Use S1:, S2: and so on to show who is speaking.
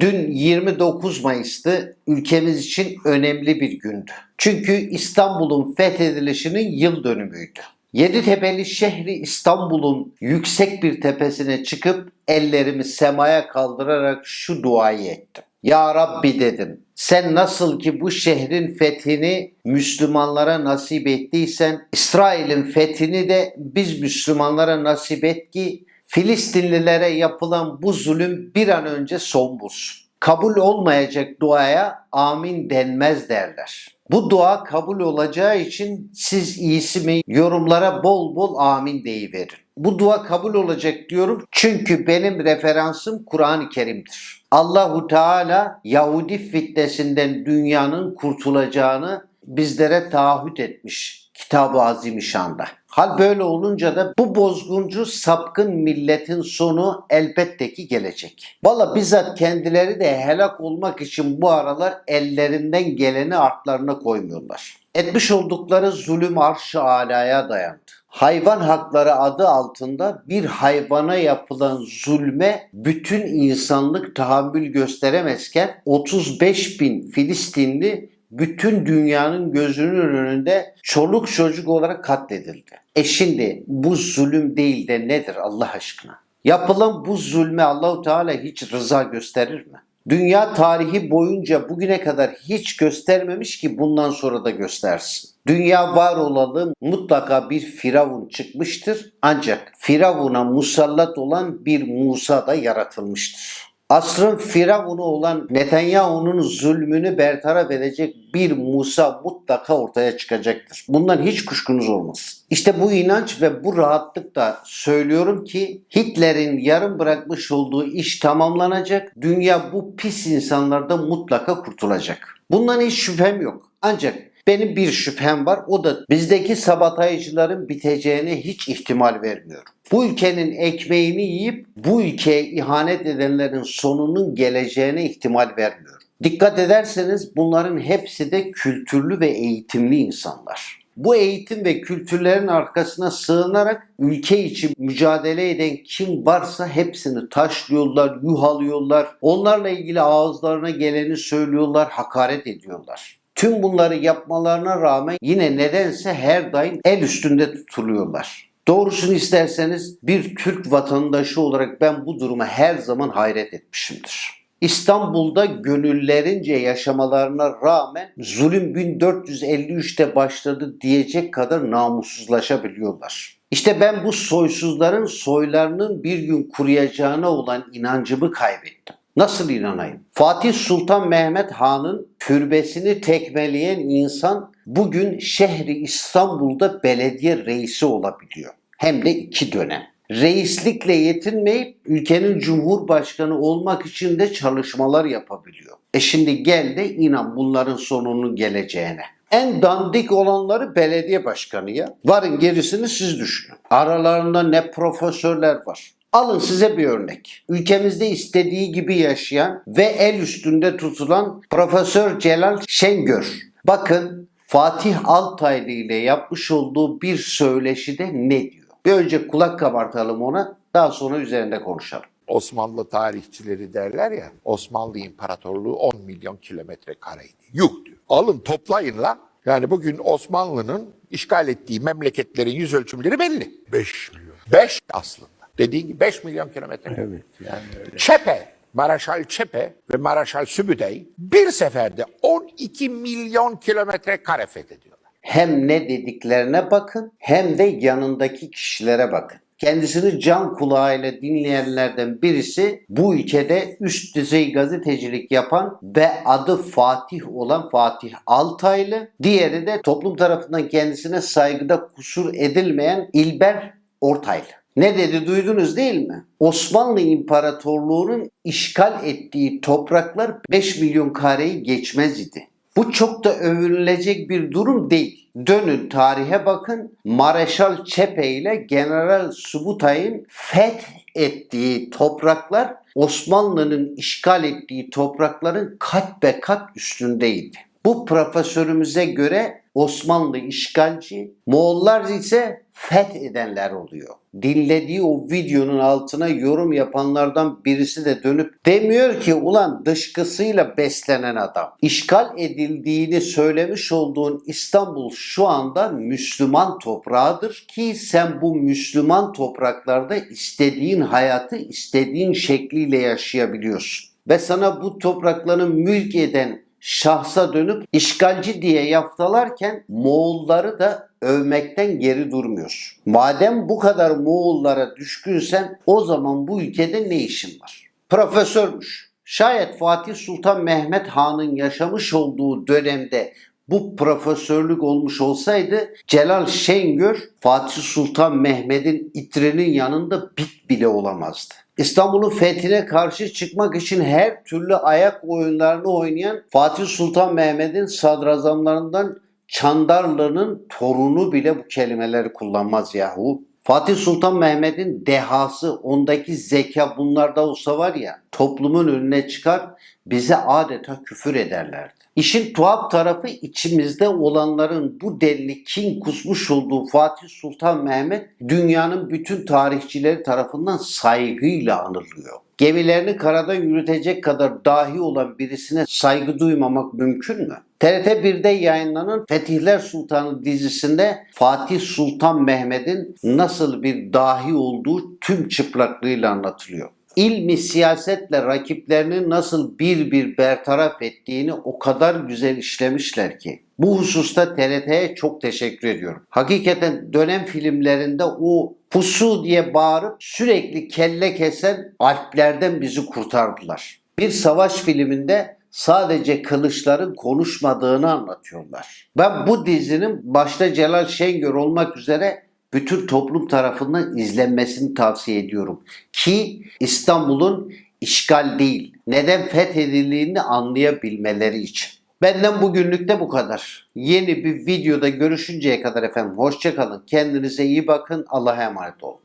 S1: Dün 29 Mayıs'tı. Ülkemiz için önemli bir gündü. Çünkü İstanbul'un fethedilişinin yıl dönümüydü. Yeditepe'li şehri İstanbul'un yüksek bir tepesine çıkıp ellerimi semaya kaldırarak şu duayı ettim. Ya Rabbi dedim. Sen nasıl ki bu şehrin fethini Müslümanlara nasip ettiysen İsrail'in fethini de biz Müslümanlara nasip et ki Filistinlilere yapılan bu zulüm bir an önce son bulsun. Kabul olmayacak duaya amin denmez derler. Bu dua kabul olacağı için siz iyisi mi yorumlara bol bol amin deyiverin. Bu dua kabul olacak diyorum çünkü benim referansım Kur'an-ı Kerim'dir. Allahu Teala Yahudi fitnesinden dünyanın kurtulacağını bizlere taahhüt etmiş Kitab-ı Azimüşşan'da. Hal böyle olunca da bu bozguncu sapkın milletin sonu elbette ki gelecek. Valla bizzat kendileri de helak olmak için bu aralar ellerinden geleni artlarına koymuyorlar. Etmiş oldukları zulüm arş-ı alaya dayandı. Hayvan hakları adı altında bir hayvana yapılan zulme bütün insanlık tahammül gösteremezken 35 bin Filistinli bütün dünyanın gözünün önünde çoluk çocuk olarak katledildi. E şimdi bu zulüm değil de nedir Allah aşkına? Yapılan bu zulme Allahu Teala hiç rıza gösterir mi? Dünya tarihi boyunca bugüne kadar hiç göstermemiş ki bundan sonra da göstersin. Dünya var olalı mutlaka bir firavun çıkmıştır. Ancak firavuna musallat olan bir Musa da yaratılmıştır. Asrın firavunu olan Netanyahu'nun zulmünü bertaraf edecek bir Musa mutlaka ortaya çıkacaktır. Bundan hiç kuşkunuz olmasın. İşte bu inanç ve bu rahatlıkla söylüyorum ki Hitler'in yarım bırakmış olduğu iş tamamlanacak. Dünya bu pis insanlardan mutlaka kurtulacak. Bundan hiç şüphem yok. Ancak benim bir şüphem var. O da bizdeki sabotajcıların biteceğine hiç ihtimal vermiyorum. Bu ülkenin ekmeğini yiyip bu ülkeye ihanet edenlerin sonunun geleceğine ihtimal vermiyorum. Dikkat ederseniz bunların hepsi de kültürlü ve eğitimli insanlar. Bu eğitim ve kültürlerin arkasına sığınarak ülke için mücadele eden kim varsa hepsini taşlıyorlar, yuhalıyorlar. Onlarla ilgili ağızlarına geleni söylüyorlar, hakaret ediyorlar. Tüm bunları yapmalarına rağmen yine nedense her daim el üstünde tutuluyorlar. Doğrusunu isterseniz bir Türk vatandaşı olarak ben bu duruma her zaman hayret etmişimdir. İstanbul'da gönüllerince yaşamalarına rağmen zulüm 1453'te başladı diyecek kadar namussuzlaşabiliyorlar. İşte ben bu soysuzların soylarının bir gün kuruyacağına olan inancımı kaybettim. Nasıl inanayım? Fatih Sultan Mehmet Han'ın türbesini tekmeleyen insan bugün şehri İstanbul'da belediye reisi olabiliyor. Hem de iki dönem. Reislikle yetinmeyip ülkenin cumhurbaşkanı olmak için de çalışmalar yapabiliyor. E şimdi gel de inan bunların sonunun geleceğine. En dandik olanları belediye başkanı ya. Varın gerisini siz düşünün. Aralarında ne profesörler var. Alın size bir örnek. Ülkemizde istediği gibi yaşayan ve el üstünde tutulan Profesör Celal Şengör. Bakın Fatih Altaylı ile yapmış olduğu bir söyleşide ne diyor? Bir önce kulak kabartalım ona, daha sonra üzerinde konuşalım.
S2: Osmanlı tarihçileri derler ya Osmanlı İmparatorluğu 10 milyon kilometre kareydi. Yuh diyor. Alın toplayın la. Yani bugün Osmanlı'nın işgal ettiği memleketlerin yüz ölçümleri belli. 5 milyon. 5 aslında. Dediğin gibi 5 milyon kilometre. Evet. Yani öyle. Çepe, Maraşal Çepe ve Maraşal Sübüdey bir seferde 12 milyon kilometre kare fethediyorlar.
S1: Hem ne dediklerine bakın hem de yanındaki kişilere bakın. Kendisini can kulağıyla dinleyenlerden birisi bu ülkede üst düzey gazetecilik yapan ve adı Fatih olan Fatih Altaylı. Diğeri de toplum tarafından kendisine saygıda kusur edilmeyen İlber Ortaylı. Ne dedi duydunuz değil mi? Osmanlı İmparatorluğu'nun işgal ettiği topraklar 5 milyon kareyi geçmez idi. Bu çok da övünülecek bir durum değil. Dönün tarihe bakın. Mareşal Çepe ile General Subutay'ın feth ettiği topraklar Osmanlı'nın işgal ettiği toprakların kat be kat üstündeydi. Bu profesörümüze göre Osmanlı işgalci, Moğollar ise fethedenler oluyor. Dinlediği o videonun altına yorum yapanlardan birisi de dönüp demiyor ki ulan dışkısıyla beslenen adam. İşgal edildiğini söylemiş olduğun İstanbul şu anda Müslüman toprağıdır ki sen bu Müslüman topraklarda istediğin hayatı istediğin şekliyle yaşayabiliyorsun. Ve sana bu toprakları mülk eden şahsa dönüp işgalci diye yaftalarken Moğolları da övmekten geri durmuyorsun. Madem bu kadar Moğollara düşkünsen o zaman bu ülkede ne işin var? Profesörmüş. Şayet Fatih Sultan Mehmet Han'ın yaşamış olduğu dönemde bu profesörlük olmuş olsaydı Celal Şengör Fatih Sultan Mehmet'in itrinin yanında bit bile olamazdı. İstanbul'un fethine karşı çıkmak için her türlü ayak oyunlarını oynayan Fatih Sultan Mehmet'in sadrazamlarından Çandarlı'nın torunu bile bu kelimeleri kullanmaz yahu. Fatih Sultan Mehmet'in dehası, ondaki zeka bunlarda olsa var ya toplumun önüne çıkar bize adeta küfür ederlerdi. İşin tuhaf tarafı içimizde olanların bu denli kin kusmuş olduğu Fatih Sultan Mehmet dünyanın bütün tarihçileri tarafından saygıyla anılıyor. Gemilerini karada yürütecek kadar dahi olan birisine saygı duymamak mümkün mü? TRT 1'de yayınlanan Fetihler Sultanı dizisinde Fatih Sultan Mehmet'in nasıl bir dahi olduğu tüm çıplaklığıyla anlatılıyor. İlmi siyasetle rakiplerini nasıl bir bir bertaraf ettiğini o kadar güzel işlemişler ki. Bu hususta TRT'ye çok teşekkür ediyorum. Hakikaten dönem filmlerinde o pusu diye bağırıp sürekli kelle kesen alplerden bizi kurtardılar. Bir savaş filminde sadece kılıçların konuşmadığını anlatıyorlar. Ben bu dizinin başta Celal Şengör olmak üzere bütün toplum tarafından izlenmesini tavsiye ediyorum. Ki İstanbul'un işgal değil, neden fethedildiğini anlayabilmeleri için. Benden bugünlük de bu kadar. Yeni bir videoda görüşünceye kadar efendim hoşçakalın. Kendinize iyi bakın. Allah'a emanet olun.